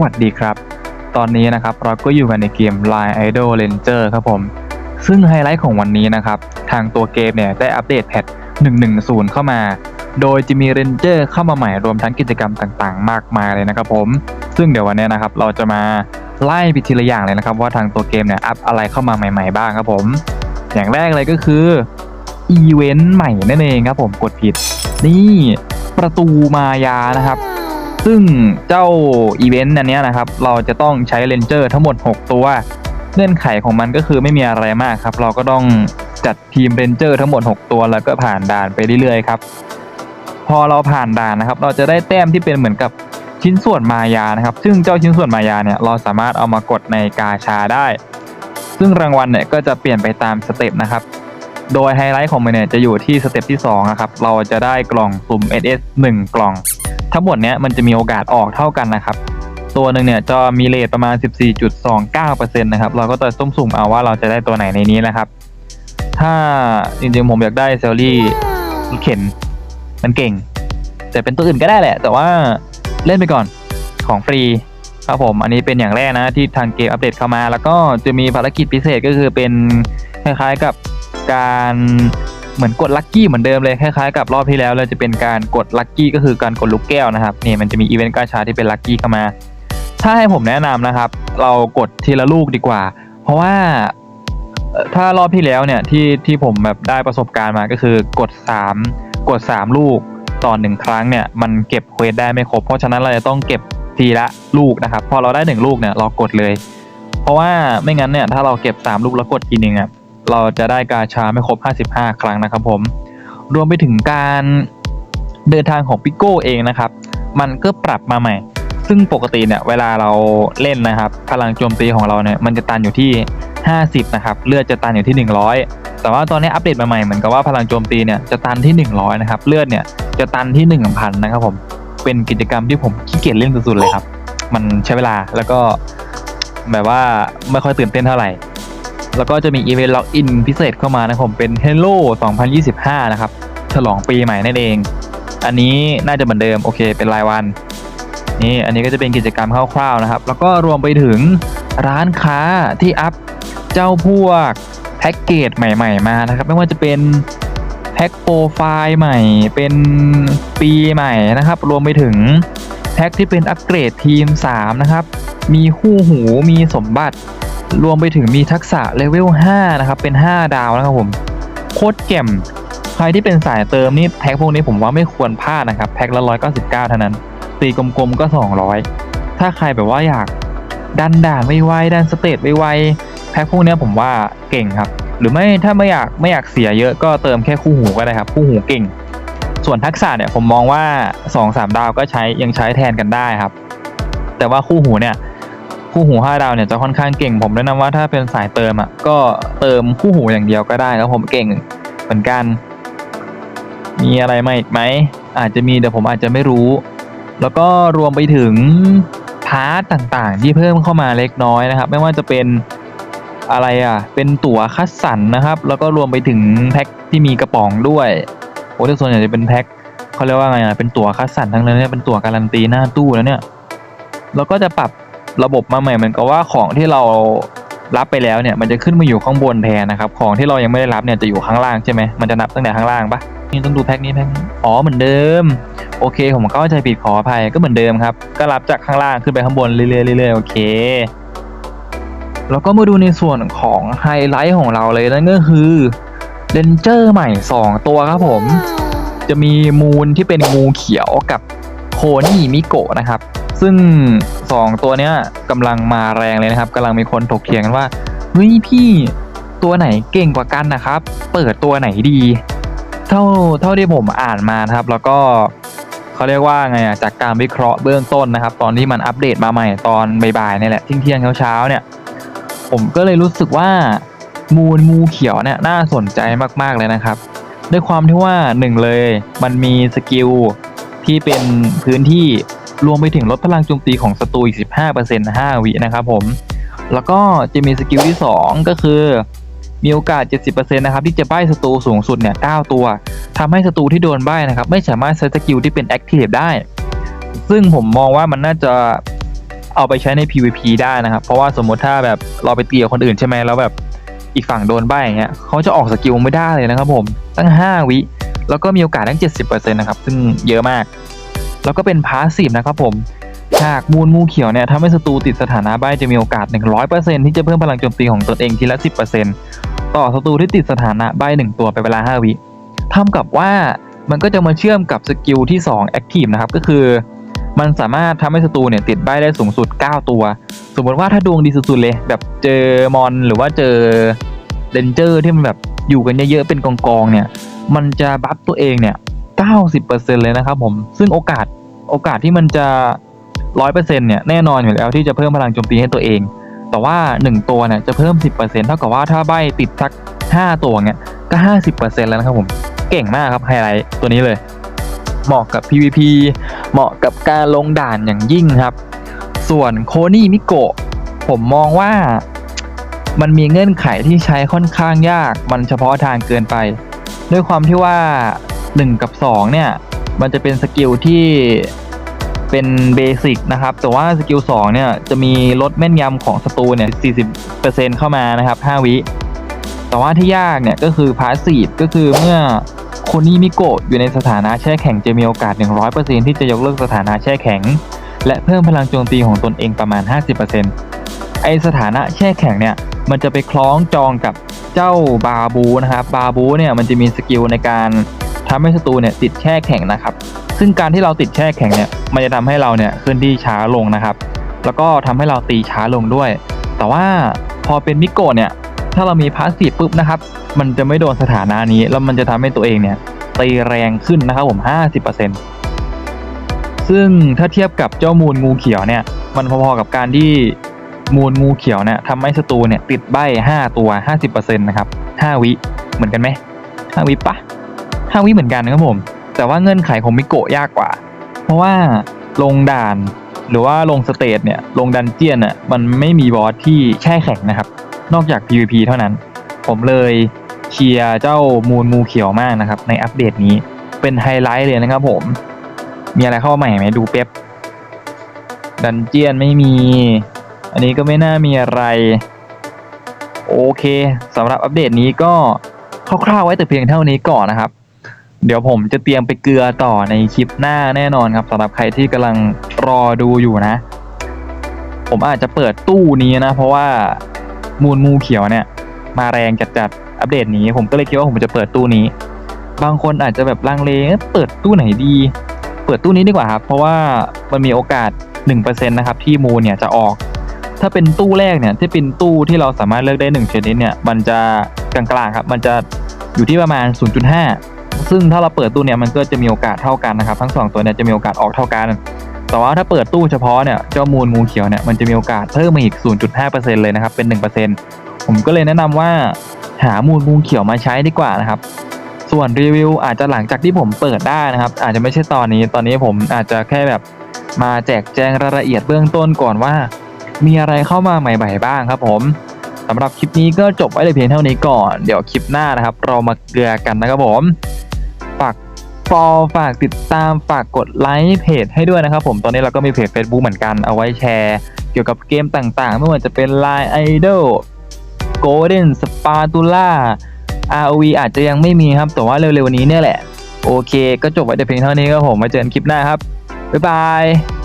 วัสดีครับ ตอนนี้นะครับเราก็อยู่กันในเกม Line Idol Ranger ครับผม ซึ่งไฮไลท์ของวันนี้นะครับ ทางตัวเกมเนี่ยได้อัปเดตแพท110 เข้ามา โดยจะมีเรนเจอร์เข้ามาใหม่รวมทั้งกิจกรรมต่างๆ มากมายเลยนะครับผม ซึ่งเดี๋ยววันนี้นะครับเราจะมาไล่ไปทีละอย่างเลยนะครับ ว่าทางตัวเกมเนี่ยอัปอะไรเข้ามาใหม่ ๆ บ้างครับผม อย่างแรกเลยก็คืออีเวนต์ใหม่นั่นเองครับผมกดผิด นี่ประตูมายานะครับ ซึ่งเจ้าอีเวนต์อันนี้นะครับ เราจะต้องใช้เลนเจอร์ทั้งหมด 6 ตัว เงื่อนไขของมันก็คือไม่มีอะไรมากครับ เราก็ต้องจัดทีมเรนเจอร์ทั้งหมด 6 ตัว แล้วก็ผ่านด่านไปเรื่อยๆครับ พอเราผ่านด่านนะครับ เราจะได้แต้มที่เป็นเหมือนกับชิ้นส่วนมายานะครับ ซึ่งเจ้าชิ้นส่วนมายาเนี่ยเราสามารถเอามากดในกาชาได้ ซึ่งรางวัลเนี่ยก็จะเปลี่ยนไปตามสเต็ปนะครับ โดยไฮไลท์ของมันเนี่ยจะอยู่ที่สเต็ปที่2นะครับ เราจะได้กล่องสุ่ม SS 1 กล่อง ทั้งหมดเนี้ยมันจะมีโอกาสออกเท่ากันนะครับ ตัวหนึ่งเนี่ยจะมีเรทประมาณ 14.29%นะครับ เราก็จะต้มสุ่มเอาว่าเราจะได้ตัวไหนในนี้นะครับ ถ้าจริงๆผมอยากได้เซลลี่เข็นมันเก่ง แต่เป็นตัวอื่นก็ได้แหละ แต่ว่าเล่นไปก่อนของฟรีครับผมอันนี้เป็นอย่างแรกนะที่ทางเกมอัปเดตเข้ามา แล้วก็จะมีภารกิจพิเศษก็คือเป็นคล้ายๆกับการ เหมือนกดลัคกี้เหมือนเดิมเลยคล้ายๆกับรอบที่แล้วเลยจะเป็นการกดลัคกี้ก็คือการกดลูกแก้วนะครับนี่มันจะมีอีเวนต์กาชาที่เป็นลัคกี้เข้ามา ถ้าให้ผมแนะนำนะครับ เรากดทีละลูกดีกว่า เพราะว่าถ้ารอบที่แล้วเนี่ยที่ที่ผมแบบได้ประสบการณ์มาก็คือกด 3 กด 3 ลูกต่อหนึ่งครั้งเนี่ยมันเก็บเควสได้ไม่ครบ เพราะฉะนั้นเราจะต้องเก็บทีละลูกนะครับพอเราได้หนึ่งลูกเนี่ยเรากดเลย เพราะว่าไม่งั้นเนี่ยถ้าเราเก็บ 3 ลูกแล้วกดทีหนึ่งอะ เราจะได้กาชาไม่ครบ 55 ครั้งนะครับผม รวมไปถึงการเดินทางของปิโก้เองนะครับ มันก็ปรับมาใหม่ ซึ่งปกติเนี่ยเวลาเราเล่นนะครับ พลังโจมตีของเราเนี่ยมันจะตันอยู่ที่ 50 นะครับ เลือดจะตันอยู่ที่ 100 แต่ว่าตอนนี้อัปเดตมาใหม่เหมือนกับว่าพลังโจมตีเนี่ยจะตันที่ 100 นะครับ เลือดเนี่ยจะตันที่ 1,000 นะครับผม เป็นกิจกรรมที่ผมขี้เกียจเล่นสุดๆเลยครับ มันใช้เวลาแล้วก็แบบว่าไม่ค่อยตื่นเต้นเท่าไหร่ แล้วก็จะมีอีเวนต์ล็อกอินพิเศษเข้ามานะครับผมเป็น Hello 2025 นะครับ ฉลองปีใหม่นั่นเอง อันนี้น่าจะเหมือนเดิมโอเค เป็นรายวัน นี่อันนี้ก็จะเป็นกิจกรรมคร่าวๆนะครับ แล้วก็รวมไปถึงร้านค้าที่อัพเจ้าพวกแพ็กเกจใหม่ ๆ มานะครับ ไม่ว่าจะเป็นแพ็กโปรไฟล์ใหม่ เป็นปีใหม่นะครับ รวมไปถึงแพ็กที่เป็นอัปเกรดทีม 3 นะครับ มีคู่หูมีสมบัติ รวมไปถึงมีทักษะเลเวล 5 นะครับ เป็น 5 ดาวนะครับผม โคตรแจ่ม ใครที่เป็นสายเติมนี่แพ็คพวกนี้ผมว่าไม่ควรพลาดนะครับ แพ็คละ 199 เท่านั้นตีกลมๆก็ 200 ถ้าใครแบบว่าอยากดันด่านไวๆดันสเตตไวๆแพ็คพวกนี้ผมว่าเก่งครับ หรือไม่ถ้าไม่อยากไม่อยากเสียเยอะก็เติมแค่คู่หูก็ได้ครับ คู่หูเก่ง ส่วนทักษะเนี่ยผมมองว่า 2-3 ดาวก็ใช้ยังใช้แทนกันได้ครับ แต่ว่าคู่หูเนี่ย คู่หู5ดาวเนี่ยจะค่อนข้างเก่ง ผมแนะนำว่าถ้าเป็นสายเติมอะก็เติมคู่หูอย่างเดียวก็ได้ครับผมเก่งเหมือนกัน มีอะไรมาอีกไหม อาจจะมีแต่ผมอาจจะไม่รู้ แล้วก็รวมไปถึงพาร์ตต่างๆ ที่เพิ่มเข้ามาเล็กน้อยนะครับ ไม่ว่าจะเป็นอะไรอะ เป็นตั๋วคัดสรรนะครับ แล้วก็รวมไปถึงแพ็คที่มีกระป๋องด้วยโอ้แต่ส่วนใหญ่จะเป็นแพ็คเขาเรียกว่าไงอะเป็นตั๋วคัดสรรทั้งนั้นเนี่ยเป็นตั๋วการันตีหน้าตู้แล้วเนี่ยแล้วก็จะปรับ ระบบมาใหม่เหมือนกับว่าของที่เรารับไปแล้วเนี่ยมันจะขึ้นมาอยู่ข้างบนแทนนะครับ ของที่เรายังไม่ได้รับเนี่ยจะอยู่ข้างล่างใช่ไหมมันจะนับตั้งแต่ข้างล่างปะนี่ต้องดูแพ็คนี้แพ็คนี้อ๋อเหมือนเดิม โอเค ผมเข้าใจผิดขออภัยก็เหมือนเดิมครับ ก็รับจากข้างล่างขึ้นไปข้างบนเรื่อยๆเรื่อยๆโอเค แล้วก็มาดูในส่วนของไฮไลท์ของเราเลยนั่นก็คือเรนเจอร์ใหม่ 2 ตัวครับผม จะมีมูนที่เป็นงูเขียวกับโคนี่มิโกะนะครับ ซึ่ง 2 ตัวเนี้ยกำลังมาแรงเลยนะครับกำลังมีคนถกเถียงกันว่าเฮ้ยพี่ตัวไหนเก่งกว่ากันนะครับ เปิดตัวไหนดี เท่าเท่าที่ผมอ่านมานะครับ แล้วก็เขาเรียกว่าไงอะจากการวิเคราะห์เบื้องต้นนะครับ ตอนที่มันอัปเดตมาใหม่ตอนบ่ายๆนี่แหละเที่ยงเที่ยงเช้าๆเนี่ย ผมก็เลยรู้สึกว่ามูลงูเขียวเนี่ยน่าสนใจมากๆเลยนะครับ ด้วยความที่ว่าหนึ่งเลยมันมีสกิลที่เป็นพื้นที่ รวมไปถึงลดพลังโจมตีของศัตรูอีก 15% 5 วินะครับผม แล้วก็จะมีสกิลที่ 2 ก็คือ มีโอกาส 70%นะครับที่จะใบ้ศัตรูสูงสุดเนี่ย 9 ตัวทำให้ศัตรูที่โดนใบ้นะครับ ไม่สามารถใช้สกิลที่เป็นแอคทีฟได้ ซึ่งผมมองว่ามันน่าจะเอาไปใช้ใน PVP ได้นะครับ เพราะว่าสมมติถ้าแบบเราไปตีกับคนอื่นใช่ไหมแล้วแบบอีกฝั่งโดนใบอย่างเงี้ยเขาจะออกสกิลไม่ได้เลยนะครับผมตั้ง 5 วิ แล้วก็มีโอกาสตั้ง 70%นะครับ ซึ่งเยอะมาก แล้วก็เป็นพาสซีฟนะครับผมหากมูลงูเขียวเนี่ยทำให้ศัตรูติดสถานะใบจะมีโอกาส 100%ที่จะเพิ่มพลังโจมตีของตนเองทีละ 10%ต่อศัตรูที่ติดสถานะใบหนึ่งตัวไปเวลา 5 วิเท่ากับว่ามันก็จะมาเชื่อมกับสกิลที่2 Active นะครับก็คือ มันสามารถทำให้ศัตรูเนี่ยติดใบได้สูงสุด 9 ตัว สมมติว่าถ้าดวงดีสุดๆเลย แบบเจอมอนหรือว่าเจอเดนเจอร์ที่มันแบบอยู่กันเยอะๆเป็นกองๆเนี่ยมันจะบัฟตัวเองเนี่ย 90%เลยนะครับผมซึ่งโอกาสโอกาสที่มันจะ100%เนี่ยแน่นอนอยู่แล้วที่จะเพิ่มพลังโจมตีให้ตัวเอง แต่ว่า 1 ตัวเนี่ยจะเพิ่ม 10%เท่ากับว่าถ้าใบติดสัก 5 ตัวเนี่ยก็ 50%แล้วนะครับผมเก่งมากครับไฮไลท์ตัวนี้เลย เหมาะกับ PVP เหมาะกับการลงด่านอย่างยิ่งครับ ส่วนโคนี่มิโกะผมมองว่ามันมีเงื่อนไขที่ใช้ค่อนข้างยาก มันเฉพาะทางเกินไป ด้วยความที่ว่า 1 กับ 2 เนี่ย มันจะเป็นสกิลที่เป็นเบสิกนะครับ แต่ว่าสกิล2เนี่ยจะมีลดแม่นยำของศัตรูเนี่ย 40%เข้ามานะครับ 5 วิ แต่ว่าที่ยากเนี่ยก็คือพาสซีฟก็คือเมื่อโคนิมิโกะอยู่ในสถานะแช่แข็งจะมีโอกาส 100%ที่จะยกเลิกสถานะแช่แข็ง และเพิ่มพลังโจมตีของตนเองประมาณ 50%ไอสถานะแช่แข็งเนี่ยมันจะไปคล้องจองกับเจ้าบาบูนะครับ บาบูเนี่ยมันจะมีสกิลในการ ทำให้ศัตรูเนี่ยติดแช่แข็งนะครับ ซึ่งการที่เราติดแช่แข็งเนี่ยมันจะทำให้เราเนี่ยเคลื่อนที่ช้าลงนะครับ แล้วก็ทำให้เราตีช้าลงด้วย แต่ว่าพอเป็นมิโกะเนี่ยถ้าเรามีพาสซีฟปุ๊บนะครับ มันจะไม่โดนสถานะนี้ แล้วมันจะทำให้ตัวเองเนี่ยตีแรงขึ้นนะครับผม 50%ซึ่งถ้าเทียบกับเจ้ามูลงูเขียวเนี่ย มันพอๆกับการที่มูลงูเขียวเนี่ยทำให้ศัตรูเนี่ยติดใบ 5 ตัว 50%นะครับ 5 วิ เหมือนกันไหม 5 วิปะ 5 วิเหมือนกันนะครับผม แต่ว่าเงื่อนไขของมิโกะยากกว่า เพราะว่าลงด่านหรือว่าลงสเตจเนี่ยลงดันเจียนอะมันไม่มีบอสที่แช่แข็งนะครับ นอกจาก PVP เท่านั้น ผมเลยเชียร์เจ้ามูลงูเขียวมากนะครับ ในอัปเดตนี้เป็นไฮไลท์เลยนะครับผม มีอะไรเข้ามาใหม่ไหมดูเป๊ปดันเจียนไม่มี อันนี้ก็ไม่น่ามีอะไร โอเคสำหรับอัปเดตนี้ก็คร่าวๆไว้แต่เพียงเท่านี้ก่อนนะครับ เดี๋ยวผมจะเตรียมไปเกลือต่อในคลิปหน้าแน่นอนครับสำหรับใครที่กำลังรอดูอยู่นะ ผมอาจจะเปิดตู้นี้นะ เพราะว่ามูลงูเขียวเนี่ย มาแรงจัดๆอัปเดตนี้ ผมก็เลยคิดว่าผมจะเปิดตู้นี้ บางคนอาจจะแบบลังเลเอ๊ะเปิดตู้ไหนดี เปิดตู้นี้ดีกว่าครับ เพราะว่ามันมีโอกาส 1%นะครับที่มูลเนี่ยจะออก ถ้าเป็นตู้แรกเนี่ยที่เป็นตู้ที่เราสามารถเลือกได้1ชนิดเนี่ยมันจะกลางๆครับ มันจะอยู่ที่ประมาณ 0.5 ซึ่งถ้าเราเปิดตู้เนี่ยมันก็จะมีโอกาสเท่ากันนะครับ ทั้งสองตัวเนี่ยจะมีโอกาสออกเท่ากัน แต่ว่าถ้าเปิดตู้เฉพาะเนี่ยเจ้ามูลงูเขียวเนี่ยมันจะมีโอกาสเพิ่มมาอีก 0.5%เลยนะครับเป็น 1%ผมก็เลยแนะนำว่าหามูลงูเขียวมาใช้ดีกว่านะครับ ส่วนรีวิวอาจจะหลังจากที่ผมเปิดได้นะครับ อาจจะไม่ใช่ตอนนี้ตอนนี้ผมอาจจะแค่แบบมาแจกแจงรายละเอียดเบื้องต้นก่อนว่า มีอะไรเข้ามาใหม่ๆบ้างครับผมสำหรับคลิปนี้ก็จบไว้แต่เพียงเท่านี้ก่อน เดี๋ยวคลิปหน้านะครับ เรามาเกลือกันนะครับผมากฟอฝากติดตามฝากกดไลค์เพจให้ด้วยนะครับผมตอนนี้เราก็มีเพจ Facebook เหมือนกันเอาไว้แชร์ เกี่ยวกับเกมต่างๆ ไม่ว่าจะเป็น Line Idol Golden Spatula ROV อาจจะยังไม่มีครับ แต่ว่าเร็วๆนี้เนี่ยแหละ โอเค ก็จบไว้แต่เพียงเท่านี้ครับผมมาเจอกันคลิปหน้าครับ บ๊ายบาย